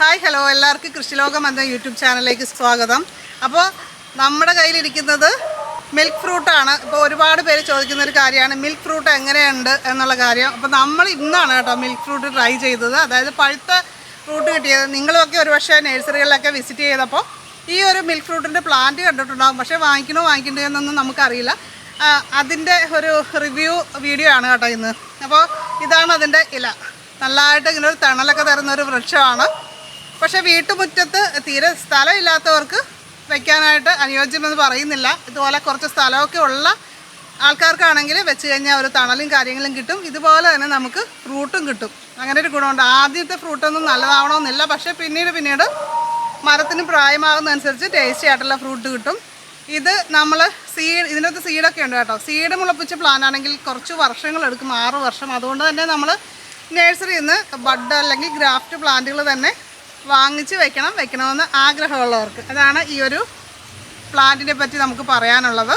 Hi hello എല്ലാവർക്കും കൃഷിലോകം എന്ന YouTube ചാനലിലേക്ക് സ്വാഗതം. അപ്പോൾ നമ്മുടെ കയ്യിലിരിക്കുന്നത് മിൽക്ക് ഫ്രൂട്ടാണ് ഇപ്പോൾ ഒരുപാട് പേര് ചോദിക്കുന്ന ഒരു കാര്യമാണ് മിൽക്ക് ഫ്രൂട്ട് എങ്ങനെയുണ്ട് എന്നുള്ള കാര്യം. അപ്പോൾ നമ്മൾ ഇന്നാണ് കേട്ടോ മിൽക്ക് ഫ്രൂട്ട് ട്രൈ ചെയ്തത്. അതായത് പഴുത്ത ഫ്രൂട്ട് കിട്ടിയത്. നിങ്ങളുമൊക്കെ ഒരുപക്ഷെ നഴ്സറികളിലൊക്കെ വിസിറ്റ് ചെയ്തപ്പോൾ ഈ ഒരു മിൽക്ക് ഫ്രൂട്ടിന്റെ പ്ലാന്റ് കണ്ടിട്ടുണ്ടാകും പക്ഷേ വാങ്ങിക്കണോ വാങ്ങിക്കണ്ടോ എന്നൊന്നും നമുക്കറിയില്ല. അതിന്റെ ഒരു റിവ്യൂ വീഡിയോ ആണ് കേട്ടോ ഇന്ന്. അപ്പോൾ ഇതാണ് അതിന്റെ ഇല. നല്ലതായിട്ട് ഇങ്ങനെ ഒരു തണലൊക്കെ തരുന്ന ഒരു വൃക്ഷമാണ്. പക്ഷേ വീട്ടുമുറ്റത്ത് തീരെ സ്ഥലമില്ലാത്തവർക്ക് വെക്കാനായിട്ട് അനുയോജ്യമെന്ന് പറയുന്നില്ല. ഇതുപോലെ കുറച്ച് സ്ഥലമൊക്കെ ഉള്ള ആൾക്കാർക്കാണെങ്കിൽ വെച്ച് കഴിഞ്ഞാൽ ഒരു തണലും കാര്യങ്ങളും കിട്ടും. ഇതുപോലെ തന്നെ നമുക്ക് ഫ്രൂട്ടും കിട്ടും. അങ്ങനെ ഒരു ഗുണമുണ്ട്. ആദ്യത്തെ ഫ്രൂട്ടൊന്നും നല്ലതാവണമെന്നില്ല. പക്ഷേ പിന്നീട് പിന്നീട് മരത്തിന് പ്രായമാകുന്നതനുസരിച്ച് ടേസ്റ്റി ആയിട്ടുള്ള ഫ്രൂട്ട് കിട്ടും. ഇത് നമ്മൾ സീഡ് ഇതിനകത്ത് സീഡൊക്കെ ഉണ്ട് കേട്ടോ. സീഡ് മുളപ്പിച്ച പ്ലാൻ ആണെങ്കിൽ കുറച്ച് വർഷങ്ങൾ എടുക്കും. ആറ് വർഷം. അതുകൊണ്ട് തന്നെ നമ്മൾ നഴ്സറിയിൽ നിന്ന് ബഡ് അല്ലെങ്കിൽ ഗ്രാഫ്റ്റ് പ്ലാന്റുകൾ തന്നെ വാങ്ങിച്ച് വെക്കണം വെക്കണമെന്ന് ആഗ്രഹമുള്ളവർക്ക്. അതാണ് ഈ ഒരു പ്ലാന്റിനെ പറ്റി നമുക്ക് പറയാനുള്ളത്.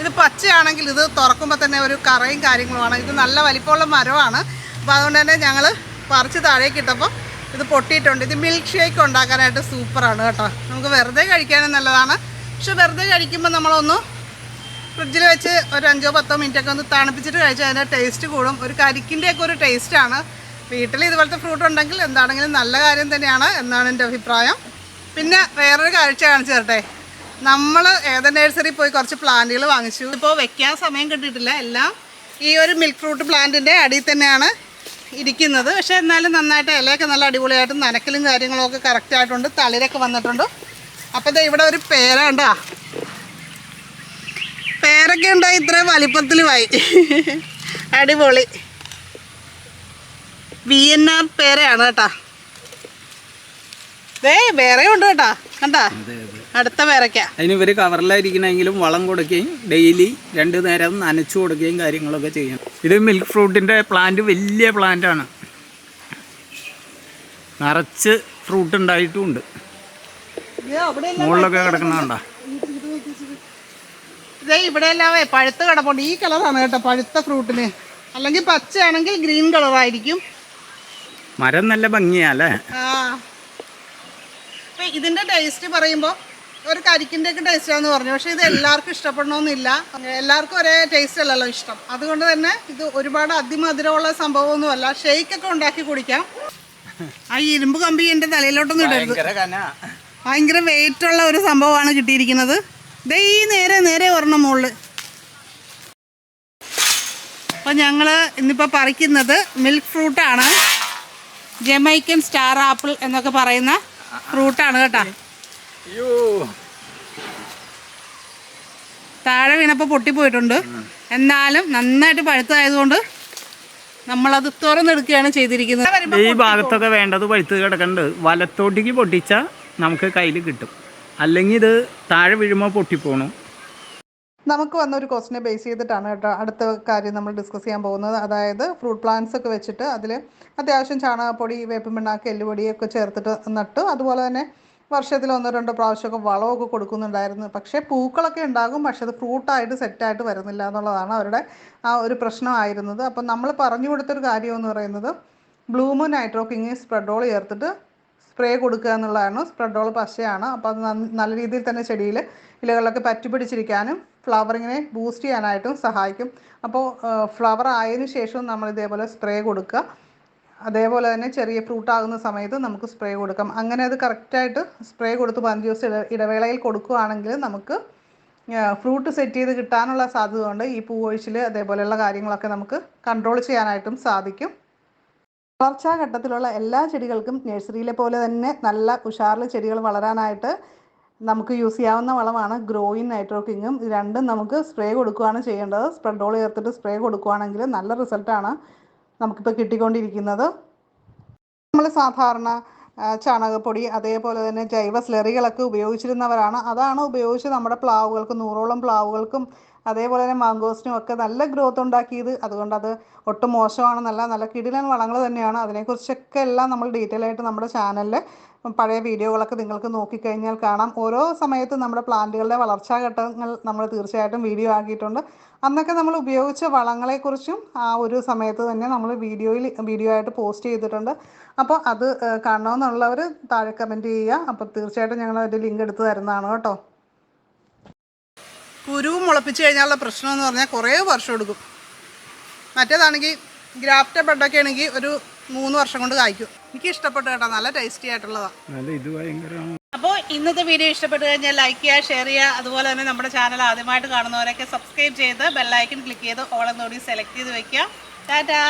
ഇത് പച്ചയാണെങ്കിൽ ഇത് തുറക്കുമ്പോൾ തന്നെ ഒരു കറയും കാര്യങ്ങളുമാണ്. ഇത് നല്ല വലിപ്പമുള്ള മരമാണ്. അപ്പോൾ അതുകൊണ്ട് തന്നെ ഞങ്ങൾ പറിച്ച് താഴേക്ക് ഇട്ടപ്പോൾ ഇത് പൊട്ടിയിട്ടുണ്ട്. ഇത് മിൽക്ക് ഷേക്ക് ഉണ്ടാക്കാനായിട്ട് സൂപ്പറാണ് കേട്ടോ. നമുക്ക് വെറുതെ കഴിക്കാനും നല്ലതാണ്. പക്ഷെ വെറുതെ കഴിക്കുമ്പോൾ നമ്മളൊന്ന് ഫ്രിഡ്ജിൽ വെച്ച് ഒരു അഞ്ചോ പത്തോ മിനിറ്റൊക്കെ ഒന്ന് തണുപ്പിച്ചിട്ട് കഴിച്ചാൽ അതിന്റെ ടേസ്റ്റ് കൂടും. ഒരു കരിക്കിന്റെയൊക്കെ ഒരു ടേസ്റ്റാണ് വീട്ടിൽ ഇതുപോലത്തെ ഫ്രൂട്ട് ഉണ്ടെങ്കിൽ എന്താണെങ്കിലും നല്ല കാര്യം തന്നെയാണ് എന്നാണ് എന്റെ അഭിപ്രായം. പിന്നെ വേറൊരു കാഴ്ച കാണിച്ചു തരട്ടെ നമ്മൾ ഏത് നഴ്സറി പോയി കുറച്ച് പ്ലാന്റുകൾ വാങ്ങിച്ചു. ഇപ്പോൾ വെക്കാൻ സമയം കിട്ടിയിട്ടില്ല. എല്ലാം ഈ ഒരു മിൽക്ക് ഫ്രൂട്ട് പ്ലാന്റിന്റെ അടിയിൽ തന്നെയാണ് ഇരിക്കുന്നത്. പക്ഷേ എന്നാലും നന്നായിട്ട് ഇലയൊക്കെ നല്ല അടിപൊളിയായിട്ട് നനക്കലും കാര്യങ്ങളൊക്കെ കറക്റ്റായിട്ടുണ്ട് തളിരൊക്കെ വന്നിട്ടുണ്ട്. അപ്പോൾ ഇതാ ഇവിടെ ഒരു പേര ഉണ്ടാ പേരൊക്കെ ഉണ്ടായി ഇത്രയും വലിപ്പത്തിലുമായി അടിപൊളി. വി എൻ ആർ പേരയാണ് കേട്ടാ. ദേ വേറെ ഉണ്ട് കേട്ടാ. കണ്ടാ? അടുത്ത പേരയ്ക്ക. അതിന് ഇവർ കവറിലായിരിക്കണമെങ്കിലും വളം കൊടുക്കുകയും ഡെയിലി രണ്ട് നേരം നനച്ചു കൊടുക്കുകയും കാര്യങ്ങളൊക്കെ ചെയ്യണം ഇത് മിൽക്ക് ഫ്രൂട്ടിന്റെ പ്ലാന്റ് വലിയ പ്ലാന്റ് ആണ്. നിറച്ച് ഫ്രൂട്ട് ഉണ്ടായിട്ടുമുണ്ട് മുകളിലൊക്കെ കിടക്കുന്നതുണ്ടാ ഇതേ ഇവിടെ എല്ലാവേ പഴുത്ത് കിടപ്പുണ്ട്. ഈ കളറാണ് കേട്ടോ പഴുത്ത ഫ്രൂട്ടിന് അല്ലെങ്കിൽ പച്ചയാണെങ്കിൽ ഗ്രീൻ കളറായിരിക്കും മരം നല്ല ഭംഗിയാല്ലേ ഇതിന്റെ ടേസ്റ്റ് പറയുമ്പോ ഒരു കരിക്കിന്റെ ഒക്കെ ടേസ്റ്റാന്ന് പറഞ്ഞു. പക്ഷെ ഇത് എല്ലാവർക്കും ഇഷ്ടപ്പെടണമെന്നില്ല എല്ലാവർക്കും ഒരേ ടേസ്റ്റ് അല്ലല്ലോ ഇഷ്ടം. അതുകൊണ്ട് തന്നെ ഇത് ഒരുപാട് അതിമധുരമുള്ള സംഭവമൊന്നുമല്ല. ഷെയ്ക്ക് ഒക്കെ ഉണ്ടാക്കി കുടിക്കാം. ആ ഇരുമ്പ് കമ്പി എന്റെ തലയിലോട്ടൊന്നും ഇടരുത്. ഭയങ്കര വെയിറ്റ് ഉള്ള ഒരു സംഭവമാണ് കിട്ടിയിരിക്കുന്നത്. ദേ ഈ നേരെ നേരെ ഒരെണ്ണം മുകളിൽ അപ്പം ഞങ്ങൾ ഇന്നിപ്പോൾ പറിക്കുന്നത് മിൽക്ക് ഫ്രൂട്ടാണ് ജമൈക്കൻ സ്റ്റാർ ആപ്പിൾ എന്നൊക്കെ പറയുന്ന ഫ്രൂട്ടാണ് കേട്ടോ. അയ്യോ. താഴെ വീണപ്പോൾ പൊട്ടിപ്പോയിട്ടുണ്ട്. എന്നാലും നന്നായിട്ട് പഴുത്തതായതുകൊണ്ട് നമ്മളത് തുറന്നെടുക്കുകയാണ് ചെയ്തിരിക്കുന്നത്. ഈ ഭാഗത്തൊക്കെ വേണ്ടത് പഴുത്ത് കിടക്കണ്ട്. വലത്തോട്ടേക്ക് പൊട്ടിച്ചാൽ നമുക്ക് കയ്യിൽ കിട്ടും. അല്ലെങ്കിൽ ഇത് താഴെ വീഴുമ്പോൾ പൊട്ടിപ്പോണു. നമുക്ക് വന്ന ഒരു ക്വസ്റ്റിനെ ബേസ് ചെയ്തിട്ടാണ് കേട്ടോ അടുത്ത കാര്യം നമ്മൾ ഡിസ്കസ് ചെയ്യാൻ പോകുന്നത്. അതായത് ഫ്രൂട്ട് പ്ലാന്റ്സ് ഒക്കെ വെച്ചിട്ട് അതിൽ അത്യാവശ്യം ചാണകപ്പൊടി വേപ്പിമിണ്ണാക്ക് എല്ലുപൊടി എല്ലുപൊടിയൊക്കെ ചേർത്തിട്ട് നട്ടു. അതുപോലെ തന്നെ വർഷത്തിൽ ഒന്നോ രണ്ടോ പ്രാവശ്യമൊക്കെ വളമൊക്കെ കൊടുക്കുന്നുണ്ടായിരുന്നു. പക്ഷേ പൂക്കളൊക്കെ ഉണ്ടാകും പക്ഷേ അത് ഫ്രൂട്ടായിട്ട് സെറ്റായിട്ട് വരുന്നില്ല എന്നുള്ളതാണ് അവരുടെ ആ ഒരു പ്രശ്നമായിരുന്നത്. അപ്പം നമ്മൾ പറഞ്ഞു കൊടുത്തൊരു കാര്യം എന്ന് പറയുന്നത് ബ്ലൂമു നൈട്രോക്കിങ് സ്പ്രെഡോൾ ചേർത്തിട്ട് സ്പ്രേ കൊടുക്കുക എന്നുള്ളതാണ് സ്പ്രെഡോൾ പശയാണ്. അപ്പോൾ അത് നല്ല രീതിയിൽ തന്നെ ചെടിയിൽ ഇലകളിലൊക്കെ പറ്റി പിടിച്ചിരിക്കാനും ഫ്ലവറിങ്ങിനെ ബൂസ്റ്റ് ചെയ്യാനായിട്ടും സഹായിക്കും. അപ്പോൾ ഫ്ലവർ ആയതിനു ശേഷവും നമ്മൾ ഇതേപോലെ സ്പ്രേ കൊടുക്കുക. അതേപോലെ തന്നെ ചെറിയ ഫ്രൂട്ട് ആകുന്ന സമയത്ത് നമുക്ക് സ്പ്രേ കൊടുക്കാം. അങ്ങനെ അത് കറക്റ്റായിട്ട് സ്പ്രേ കൊടുത്ത് പതിനഞ്ച് ദിവസം ഇട ഇടവേളയിൽ കൊടുക്കുകയാണെങ്കിൽ നമുക്ക് ഫ്രൂട്ട് സെറ്റ് ചെയ്ത് കിട്ടാനുള്ള സാധ്യത കൊണ്ട് ഈ പൂവൊഴിച്ചിൽ അതേപോലെയുള്ള കാര്യങ്ങളൊക്കെ നമുക്ക് കൺട്രോൾ ചെയ്യാനായിട്ടും സാധിക്കും. വളർച്ചാ ഘട്ടത്തിലുള്ള എല്ലാ ചെടികൾക്കും നഴ്സറിയിലെ പോലെ തന്നെ നല്ല ഉഷാറിൽ ചെടികൾ വളരാനായിട്ട് നമുക്ക് യൂസ് ചെയ്യാവുന്ന വളമാണ് ഗ്രോയിൻ നൈട്രോക്കിങ്ങും രണ്ടും നമുക്ക് സ്പ്രേ കൊടുക്കുകയാണ് ചെയ്യേണ്ടത്. സ്പ്രെഡോൾ ചേർത്തിട്ട് സ്പ്രേ കൊടുക്കുകയാണെങ്കിൽ നല്ല റിസൾട്ടാണ് നമുക്കിപ്പോൾ കിട്ടിക്കൊണ്ടിരിക്കുന്നത്. നമ്മൾ സാധാരണ ചാണകപ്പൊടി അതേപോലെ തന്നെ ജൈവ സ്ലറികളൊക്കെ ഉപയോഗിച്ചിരുന്നവരാണ്. അതാണ് ഉപയോഗിച്ച് നമ്മുടെ പ്ലാവുകൾക്ക് നൂറോളം പ്ലാവുകൾക്കും അതേപോലെ തന്നെ മാങ്കോസിനും ഒക്കെ നല്ല ഗ്രോത്ത് ഉണ്ടാക്കിയത്. അതുകൊണ്ട് അത് ഒട്ടും മോശമാണെന്നല്ല നല്ല കിടിലൻ വളങ്ങൾ തന്നെയാണ്. അതിനെക്കുറിച്ചൊക്കെ എല്ലാം നമ്മൾ ഡീറ്റെയിൽ ആയിട്ട് നമ്മുടെ ചാനലിൽ പഴയ വീഡിയോകളൊക്കെ നിങ്ങൾക്ക് നോക്കിക്കഴിഞ്ഞാൽ കാണാം. ഓരോ സമയത്തും നമ്മുടെ പ്ലാന്റുകളുടെ വളർച്ചാ ഘട്ടങ്ങൾ നമ്മൾ തീർച്ചയായിട്ടും വീഡിയോ ആക്കിയിട്ടുണ്ട്. അന്നൊക്കെ നമ്മൾ ഉപയോഗിച്ച വളങ്ങളെക്കുറിച്ചും ആ ഒരു സമയത്ത് തന്നെ നമ്മൾ വീഡിയോയിൽ വീഡിയോ ആയിട്ട് പോസ്റ്റ് ചെയ്തിട്ടുണ്ട്. അപ്പോൾ അത് കാണണമെന്നുള്ളവർ താഴെ കമന്റ് ചെയ്യുക. അപ്പോൾ തീർച്ചയായിട്ടും ഞങ്ങൾ അതിന്റെ ലിങ്ക് എടുത്ത് തരുന്നതാണ് കേട്ടോ. കുരുവും മുളപ്പിച്ച് കഴിഞ്ഞാലുള്ള പ്രശ്നം എന്ന് പറഞ്ഞാൽ കുറേ വർഷം എടുക്കും. മറ്റേതാണെങ്കിൽ ഗ്രാഫ്റ്റ ബെഡൊക്കെ ആണെങ്കിൽ ഒരു മൂന്ന് വർഷം കൊണ്ട് കായ്ക്കും. എനിക്ക് ഇഷ്ടപ്പെട്ടു കേട്ടോ. നല്ല ടേസ്റ്റി ആയിട്ടുള്ളതാണ് നല്ല ഇത് ഭയങ്കരമാണ് അപ്പോൾ ഇന്നത്തെ വീഡിയോ ഇഷ്ടപ്പെട്ടു കഴിഞ്ഞാൽ ലൈക്ക് ചെയ്യുക ഷെയർ ചെയ്യുക. അതുപോലെ തന്നെ നമ്മുടെ ചാനൽ ആദ്യമായിട്ട് കാണുന്നവരൊക്കെ സബ്സ്ക്രൈബ് ചെയ്ത് ബെല്ലൈക്കൺ ക്ലിക്ക് ചെയ്ത് ഓൾ എന്നോടി സെലക്ട് ചെയ്ത് വെക്കുക. ടാറ്റാ